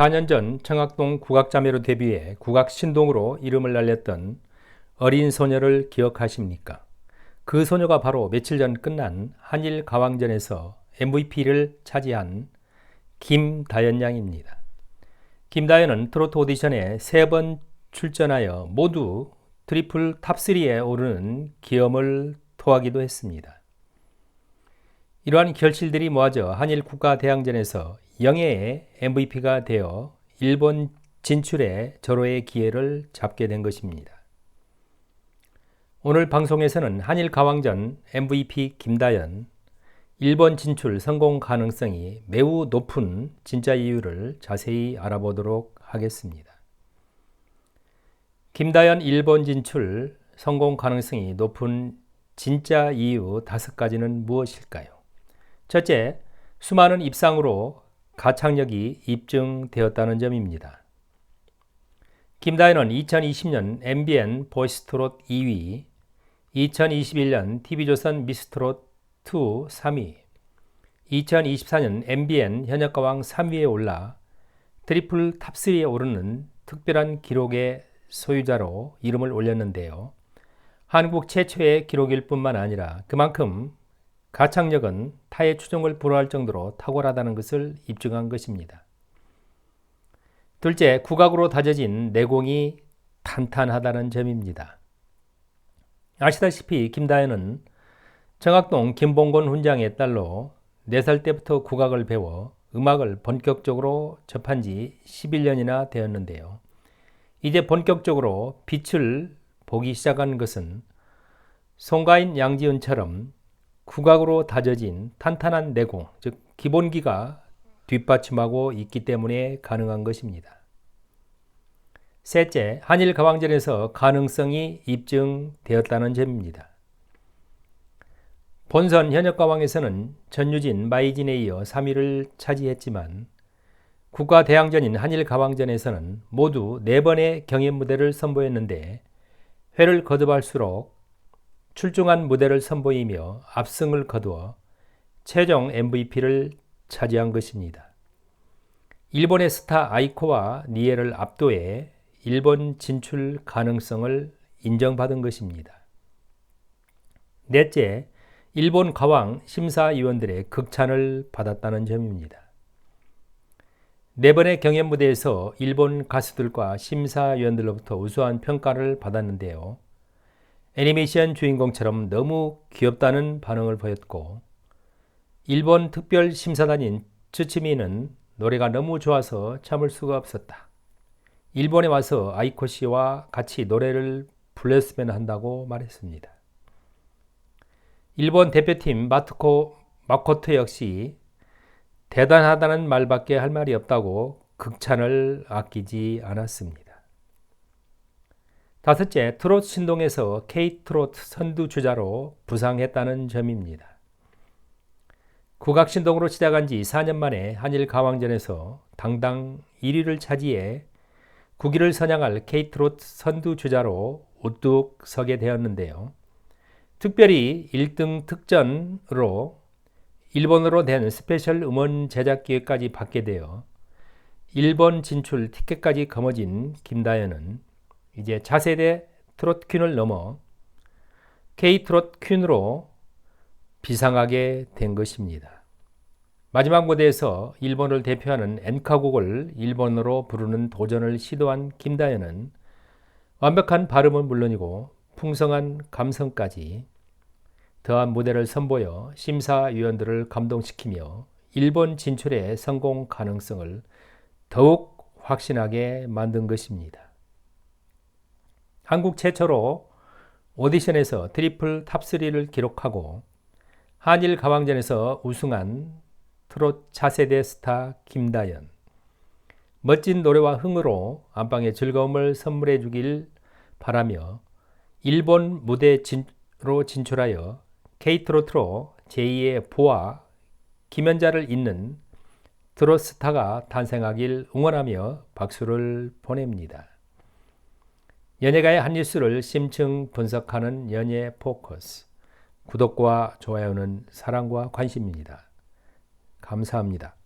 4년 전 청학동 국악자매로 데뷔해 국악신동으로 이름을 날렸던 어린 소녀를 기억하십니까? 그 소녀가 바로 며칠 전 끝난 한일 가왕전에서 MVP를 차지한 김다연 양입니다. 김다연은 트로트 오디션에 세 번 출전하여 모두 트리플 탑3에 오르는 기염을 토하기도 했습니다. 이러한 결실들이 모아져 한일 국가대항전에서 영예의 MVP가 되어 일본 진출에 절호의 기회를 잡게 된 것입니다. 오늘 방송에서는 한일 가왕전 MVP 김다연, 일본 진출 성공 가능성이 매우 높은 진짜 이유를 자세히 알아보도록 하겠습니다. 김다연 일본 진출 성공 가능성이 높은 진짜 이유 다섯 가지는 무엇일까요? 첫째, 수많은 입상으로 가창력이 입증되었다는 점입니다. 김다현은 2020년 MBN 보이스트롯 2위, 2021년 TV조선 미스트롯 2 3위, 2024년 MBN 현역가왕 3위에 올라 트리플 탑3에 오르는 특별한 기록의 소유자로 이름을 올렸는데요. 한국 최초의 기록일 뿐만 아니라 그만큼 가창력은 타의 추종을 불허할 정도로 탁월하다는 것을 입증한 것입니다. 둘째, 국악으로 다져진 내공이 탄탄하다는 점입니다. 아시다시피 김다현은 정학동 김봉곤 훈장의 딸로 4살 때부터 국악을 배워 음악을 본격적으로 접한 지 11년이나 되었는데요. 이제 본격적으로 빛을 보기 시작한 것은 송가인 양지은처럼 국악으로 다져진 탄탄한 내공, 즉 기본기가 뒷받침하고 있기 때문에 가능한 것입니다. 셋째, 한일 가왕전에서 가능성이 입증되었다는 점입니다. 본선 현역 가왕에서는 전유진, 마이진에 이어 3위를 차지했지만 국가 대항전인 한일 가왕전에서는 모두 4번의 경연 무대를 선보였는데 회를 거듭할수록 출중한 무대를 선보이며 압승을 거두어 최종 MVP를 차지한 것입니다. 일본의 스타 아이코와 니에를 압도해 일본 진출 가능성을 인정받은 것입니다. 넷째, 일본 가왕 심사위원들의 극찬을 받았다는 점입니다. 네 번의 경연 무대에서 일본 가수들과 심사위원들로부터 우수한 평가를 받았는데요. 애니메이션 주인공처럼 너무 귀엽다는 반응을 보였고 일본 특별 심사단인 츠치미는 노래가 너무 좋아서 참을 수가 없었다. 일본에 와서 아이코 씨와 같이 노래를 불렀으면 한다고 말했습니다. 일본 대표팀 마트코 마코토 역시 대단하다는 말밖에 할 말이 없다고 극찬을 아끼지 않았습니다. 다섯째, 트로트 신동에서 K-트로트 선두 주자로 부상했다는 점입니다. 국악 신동으로 시작한 지 4년 만에 한일 가왕전에서 당당 1위를 차지해 국위를 선양할 K-트로트 선두 주자로 우뚝 서게 되었는데요. 특별히 1등 특전으로 일본어로 된 스페셜 음원 제작 기획까지 받게 되어 일본 진출 티켓까지 거머쥔 김다연은 이제 차세대 트롯 퀸을 넘어 K 트롯 퀸으로 비상하게 된 것입니다. 마지막 무대에서 일본을 대표하는 엔카곡을 일본어로 부르는 도전을 시도한 김다연은 완벽한 발음은 물론이고 풍성한 감성까지 더한 무대를 선보여 심사위원들을 감동시키며 일본 진출의 성공 가능성을 더욱 확신하게 만든 것입니다. 한국 최초로 오디션에서 트리플 탑3를 기록하고 한일 가왕전에서 우승한 트롯 차세대 스타 김다연. 멋진 노래와 흥으로 안방의 즐거움을 선물해 주길 바라며 일본 무대로 진출하여 K트로트로 제2의 보아 김연자를 잇는 트로스타가 탄생하길 응원하며 박수를 보냅니다. 연예가의 한 뉴스를 심층 분석하는 연예 포커스. 구독과 좋아요는 사랑과 관심입니다. 감사합니다.